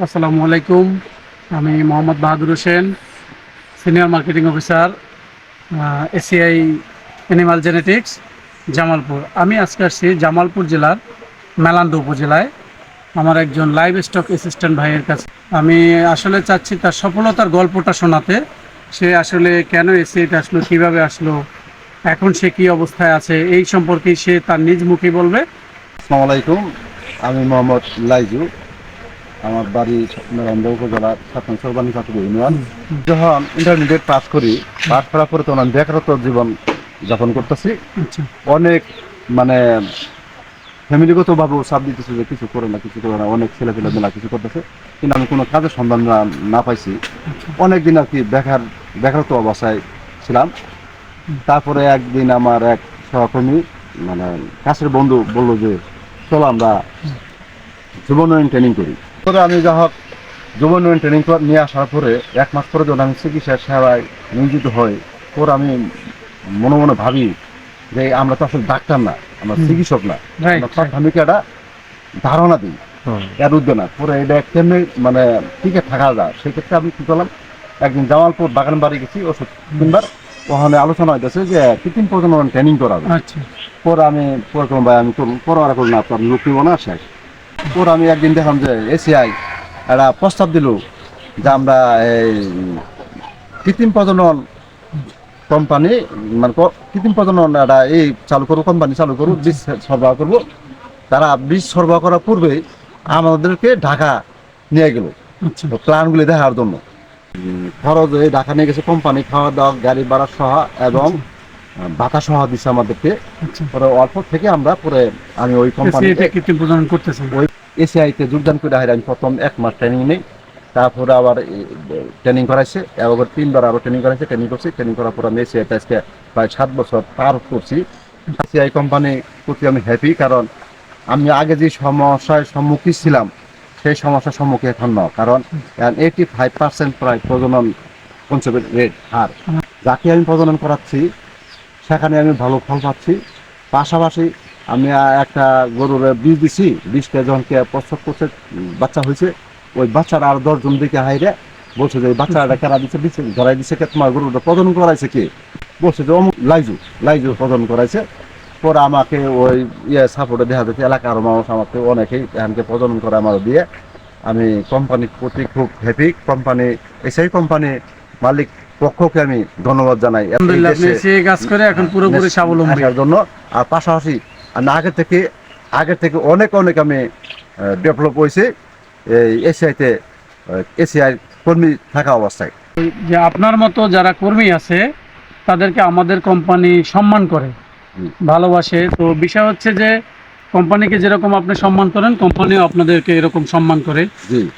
আসসালামু আলাইকুম। আমি Mohammad Bahadur Hossain, senior marketing officer ACI animal genetics, Jamalpur. আমি আজকে আসছি জামালপুর জেলার মেলান্দ উপজেলায়। আমার একজন লাইভ স্টক অ্যাসিস্ট্যান্ট ভাইয়ের কাছে। আমি আসলে চাচ্ছি তার সফলতার গল্পটা শোনাতে। সে আসলে কেন এসিআইতে আসলো, কীভাবে আসলো, এখন সে কি অবস্থায় আছে, এই সম্পর্কে সে তার নিজ মুখে বলবে। আসসালামু আলাইকুম। আমি মোহাম্মদ লাইজু। আমার বাড়ি মেরন্দ উপজেলা সাতন সর্বানী ছাত্র ইউনিয়ন। যখন ইন্টারমিডিয়েট পাস করি পাস করার পরে তখন বেকারত্ব জীবন যাপন করতেছি। আচ্ছা। অনেক মানে ফ্যামিলিগতভাবেও চাপ দিতেছে যে কিছু করে না কিছু করে না। অনেক ছেলে পেলে মেলা কিছু করতেছে। কিন্তু আমি কোনো কাজের সন্ধান না পাইছি। অনেক দিন আর কি বেকার বেকারত্ব অবস্থায় ছিলাম। তারপরে একদিন আমার এক সহকর্মী মানে কাছের বন্ধু বলল যে চলো আমরা যুবনয়ন ট্রেনিং করি। পরে আমি যা হোক যুবনয়ন ট্রেনিং ক্লাব নিয়ে আসার পরে এক মাস পরে যখন আমি চিকিৎসা সেবায় নিয়োজিত হই পরে আমি মনে মনে ভাবি যে আমরা তো আসলে ডাক্তার না আমরা চিকিৎসক না। প্রাথমিক একটা ধারণা দিই এর উদ্যোগ না। পরে এটা কেমনি মানে টিকে থাকা যায় সেক্ষেত্রে আমি কি করলাম একদিন জামালপুর বাগান বাড়ি গেছি ওষুধ কিনবার। ওখানে আলোচনা হইতেছে যে কৃত্রিম প্রজনন ট্রেনিং করাবে। আচ্ছা। পরে আমি পরে ভাই আমি করুন পরে আর করলাম আপনার লোক নিব না শেষ। পরে আমি একদিন দেখলাম যে এসিআই একটা প্রস্তাব দিল যে আমরা এই কৃত্রিম প্রজনন কোম্পানি মানে কৃত্রিম প্রজনন একটা এই চালু করব কোম্পানি চালু করব বীজ সরবরাহ করব। তারা বীজ সরবরাহ করার পূর্বেই আমাদেরকে ঢাকা নিয়ে গেল। আচ্ছা। প্ল্যানগুলি দেখার জন্য। খরচ এই ঢাকা নিয়ে গেছে কোম্পানি খাওয়া দাওয়া গাড়ি ভাড়া সহ এবং বাতা সহ দিচ্ছে আমাদেরকে। আচ্ছা। পরে অল্প থেকে আমরা পরে আমি ওই কোম্পানি কৃত্রিম প্রজনন করতেছেন ওই এসিআইতে যোগদান করে হাইরে আমি প্রথম এক মাস ট্রেনিং নেই। তারপরে আবার ট্রেনিং করাইছে। এবার তিনবার আরও ট্রেনিং করাইছে ট্রেনিং করছি। ট্রেনিং করার পর আমি এসিআইতে আজকে প্রায় সাত বছর পার করছি। এসিআই কোম্পানি প্রতি আমি হ্যাপি কারণ আমি আগে যে সমস্যার সম্মুখীন ছিলাম, সেই সমস্যার সম্মুখীন এখন ন। কারণ এইটি ফাইভ পার্সেন্ট প্রায় প্রজনন কনসেপ্টের রেট হার। যাকে আমি প্রজনন করাচ্ছি, সেখানে আমি ভালো ফল পাচ্ছি। পাশাপাশি আমি একটা গরুর বীজ দিছি যখন কে প্রসব করছে বাচ্চা হয়েছে ওই বাচ্চারা আর দশজন দিকে হাইরে বলছে যে এই বাচ্চাটা কেনা দিচ্ছে দিচ্ছে ধরাই দিচ্ছে কে? তোমার গরুটা প্রজনন করাইছে কে? বলছে যে অমুক লাইজু লাইজু প্রজনন করাইছে। পরে আমাকে ওই ইয়ে সাপোর্টে দেখা যাচ্ছে এলাকার মানুষ আমাকে অনেকেই এখানকে প্রজনন করে আমার দিয়ে আমি কোম্পানির প্রতি খুব হ্যাপি কোম্পানি এই সেই কোম্পানি মালিক পক্ষকে আমি ধন্যবাদ জানাই। আলহামদুলিল্লাহ আপনি দেশে- কাজ করে এখন পুরোপুরি স্বাবলম্বী। জন্য আর পাশাপাশি আমি আগের থেকে আগের থেকে অনেক অনেক আমি ডেভেলপ হয়েছে এই এসিআইতে এসিআই কর্মী থাকা অবস্থায়। যে আপনার মতো যারা কর্মী আছে তাদেরকে আমাদের কোম্পানি সম্মান করে ভালোবাসে। তো বিষয় হচ্ছে যে কোম্পানিকে যেরকম আপনি সম্মান করেন কোম্পানিও আপনাদেরকে এরকম সম্মান করে।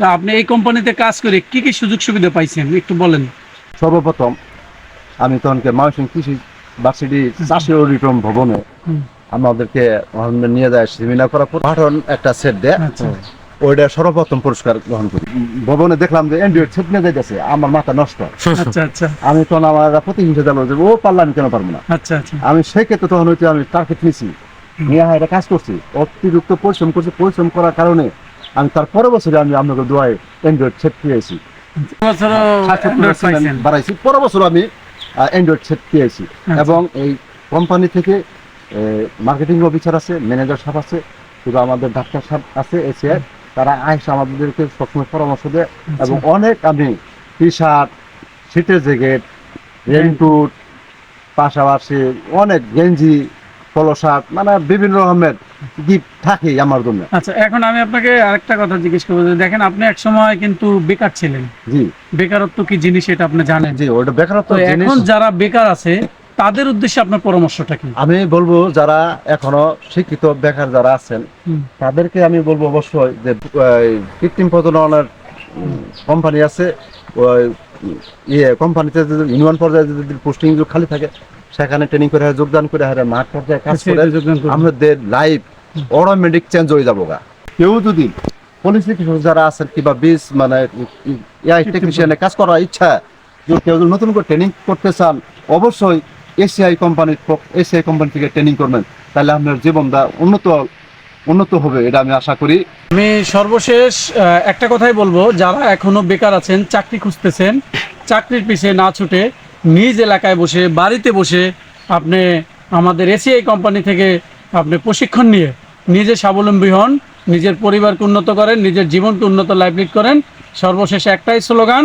তা আপনি এই কোম্পানিতে কাজ করে কি কি সুযোগ সুবিধা পাইছেন? একটু বলেন। সর্বপ্রথম আমি তখনকে ময়মনসিংহ কৃষি ভার্সিটি চাষি অডিটম ভবনে। আমাদেরকে নিয়ে যায় সেমিনার করার পর পাঠন একটা সেট দেয়। আচ্ছা। ওইটা সর্বপ্রথম পুরস্কার গ্রহণ করি। ভবনে দেখলাম যে সেট নিয়ে যাইতেছে আমার মাথা নষ্ট। আচ্ছা আচ্ছা। আমি তখন আমার প্রতিহিংসা যে ও আমি কেন পারব না? আমি সেক্ষেত্রে তখন আমি টার্গেট নিয়ে এটা কাজ করছি। অতিরিক্ত পরিশ্রম করছি। পরিশ্রম করার কারণে আমি তার পরের বছরে আমি আপনাকে দোয়ায় অ্যান্ড্রয়েড সেট পেয়েছি বাড়াইছি। পরের বছর আমি অ্যান্ড্রয়েড সেট পেয়েছি। এবং এই কোম্পানি থেকে মার্কেটিং অফিসার আছে ম্যানেজার সাহেব আছে শুধু আমাদের ডাক্তার সাহেব আছে এসিআই তারা আইসা আমাদেরকে সবসময় পরামর্শ দেয় এবং অনেক আমি টি শার্ট শীতের জ্যাকেট রেনকোট পাশাপাশি অনেক গেঞ্জি পলো শার্ট মানে বিভিন্ন রকমের গিফট থাকে আমার জন্য। আচ্ছা এখন আমি আপনাকে আরেকটা কথা জিজ্ঞেস করব দেখেন আপনি এক সময় কিন্তু বেকার ছিলেন। জি। বেকারত্ব কি জিনিস এটা আপনি জানেন? জি ওটা বেকারত্ব জিনিস এখন যারা বেকার আছে তাদের উদ্দেশ্যে আপনার পরামর্শটা কি? আমি বলব যারা এখনও শিক্ষিত বেকার যারা আছেন তাদেরকে আমি বলব অবশ্যই যে কৃত্রিম প্রজননের কোম্পানি আছে ওই ইয়ে কোম্পানিতে যদি ইউনিয়ন পর্যায়ে যদি পোস্টিং খালি থাকে সেখানে ট্রেনিং করে যোগদান করে হারে মাঠ পর্যায়ে কাজ করে। আমাদের লাইফ অটোমেটিক চেঞ্জ হয়ে যাব গা। কেউ যদি পলিসি কৃষক যারা আছেন কিংবা বীজ মানে টেকনিশিয়ানে কাজ করার ইচ্ছা কেউ যদি নতুন করে ট্রেনিং করতে চান অবশ্যই এসিআই কোম্পানির এসিআই কোম্পানি থেকে ট্রেনিং করবেন, তাহলে আপনার জীবনটা উন্নত উন্নত হবে এটা আমি আশা করি। আমি সর্বশেষ একটা কথাই বলব, যারা এখনও বেকার আছেন, চাকরি খুঁজতেছেন, চাকরির পিছিয়ে না ছুটে নিজ এলাকায় বসে, বাড়িতে বসে আপনি আমাদের এসিআই কোম্পানি থেকে আপনি প্রশিক্ষণ নিয়ে নিজে স্বাবলম্বী হন, নিজের পরিবারকে উন্নত করেন, নিজের জীবনকে উন্নত লাইভলিড করেন। সর্বশেষে একটাই স্লোগান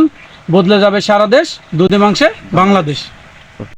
বদলে যাবে সারা দেশ, দুধে মাংসে বাংলাদেশ।